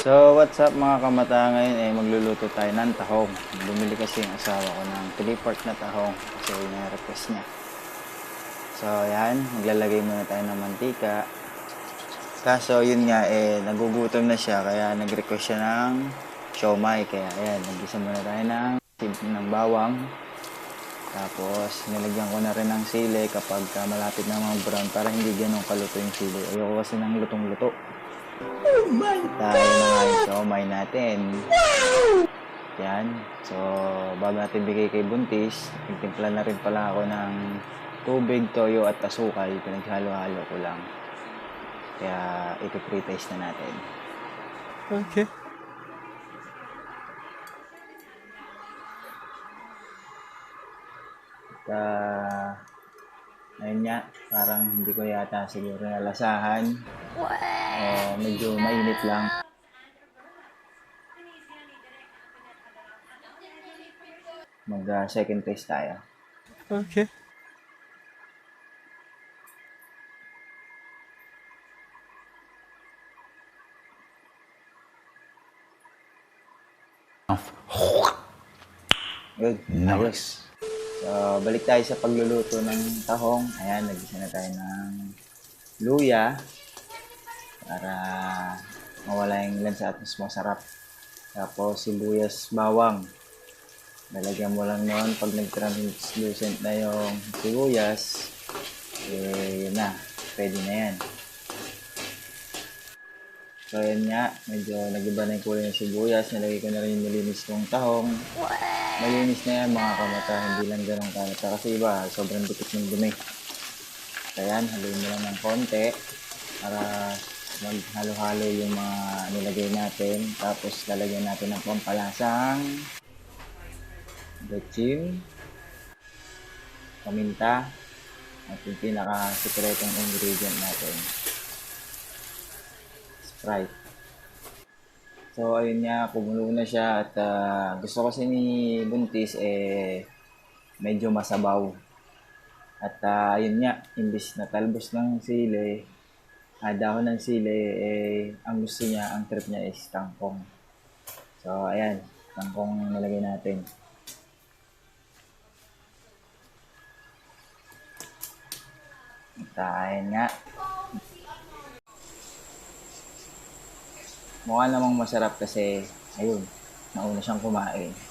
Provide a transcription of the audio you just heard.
So, what's up mga kamata ngayon eh, magluluto tayo ng tahong. Bumili kasi yung asawa ko ng 3-part na tahong kasi yun yung request niya. So, yan, maglalagay muna tayo ng mantika. Kaso, yun nga eh, nagugutom na siya kaya nag-request siya ng siomay. Kaya, ayan, nag-isa muna tayo ng, ng bawang. Tapos, nilagyan ko na rin ng sili kapag ka malapit na mga brown para hindi ganun kaluto yung sili. Ayoko kasi ng lutong-luto. Tayo na nga yung siomay natin. Yan. So, bago natin bigay kay Buntis, nagtimpla na rin pala ako ng tubig, toyo at asukal. Pinaghalo-halo ko lang. Kaya, ipipre-taste na natin. Okay. At, uh, ayun nga, parang hindi ko yata siguro nalasahan. O, medyo mainit lang. Mag uh, second taste tayo. Okay. Good. Ayos. So, balik tayo sa pagluluto ng tahong. Ayan, nagisa na tayo ng luya para mawala yung lansa at mas masarap. Tapos, sibuyas bawang. Lalagyan mo lang noon pag nag-translucent na yung sibuyas. Eh, yun na. Pwede na yan. So, ayan nga. Medyo nag-iba na yung kulay ng sibuyas. Nalagay ko na rin yung malinis kong tahong. Malinis na yan mga kamata, hindi lang ganun kamata. Kasi iba, sobrang dikit ng dumi. Kaya yan, haluin mo lang ng konti para maghalo-halo yung mga nilagay natin. Tapos lalagyan natin ng pampalasang betchin, paminta, at yung pinaka-secretong ingredient natin. Sprite. So, ayun nga, kumulo na siya at ah, gusto kasi ni Buntis eh medyo masabaw. At ah, ayun nga, imbis na talbos ng sili, ah, dahon ng sili, eh, ang gusto niya, ang trip niya is tangkong. So, ayan, tangkong nilagay natin. At ayun nga, mukha namang masarap kasi, ayun, nauna siyang kumain.